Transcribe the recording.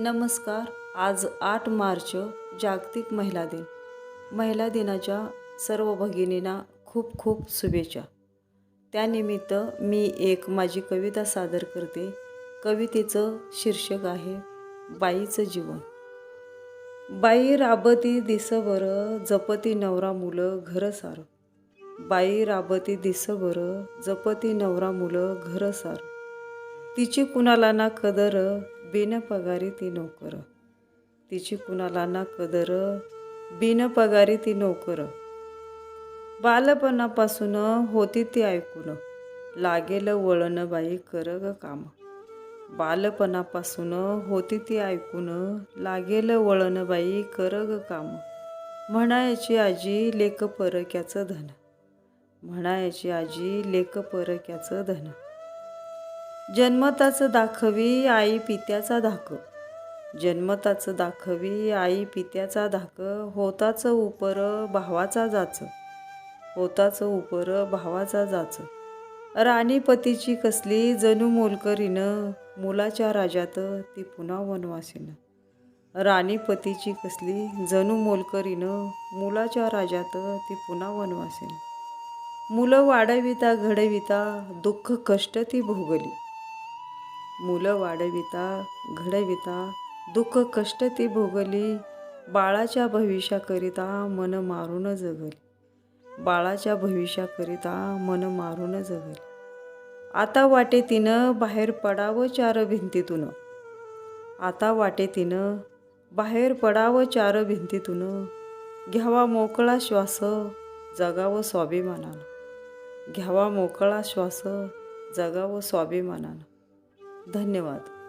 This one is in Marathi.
नमस्कार. आज आठ मार्च जागतिक महिला दिन. महिला दिनाच्या सर्व भगिनींना खूप खूप शुभेच्छा. त्यानिमित्त मी एक माझी कविता सादर करते. कवितेचं शीर्षक आहे बाईचं जीवन. बाई राबती दिसभर जपती नवरा मुलं घर सारं. बाई राबती दिसभर जपती नवरा मुलं घर सारं. तिची कुणाला ना कदर बिनपगारी ती नोकर. तिची कुणाला ना कदर बिनपगारी ती नोकर. बालपणापासून होती ती ऐकून लागेल वळण बाई कर ग काम. बालपणापासून होती ती ऐकून लागेल वळण बाई कर ग काम. म्हणायची आजी लेख परक्याचं धन. म्हणायची आजी लेख परक्याचं धन. जन्मताचं दाखवी आई पित्याचा धाक. जन्मताचं दाखवी आई पित्याचा धाक. होताचं उपर भावाचा जाच. होताचं उपर भावाचा जाच. राणीपतीची कसली जणू मोलकरीनं मुलाच्या राजात ती पुन्हा वनवासीनं. राणीपतीची कसली जणू मोलकरीनं मुलाच्या राजात ती पुन्हा वनवासीनं. मुलं वाढविता घडविता दुःख कष्ट ती भोगली. मुलं वाढविता घडविता दुःख कष्ट ती भोगली बाळाच्या भविष्याकरिता मन मारून जगली. बाळाच्या भविष्याकरिता मन मारून जगली. आता वाटे तिनं बाहेर पडावं चार भिंतीतून. आता वाटे तिनं बाहेर पडावं चार भिंतीतून. घ्यावा मोकळा श्वास जगावं स्वाभिमानानं. घ्यावा मोकळा श्वास जगावं स्वाभिमानानं. धन्यवाद.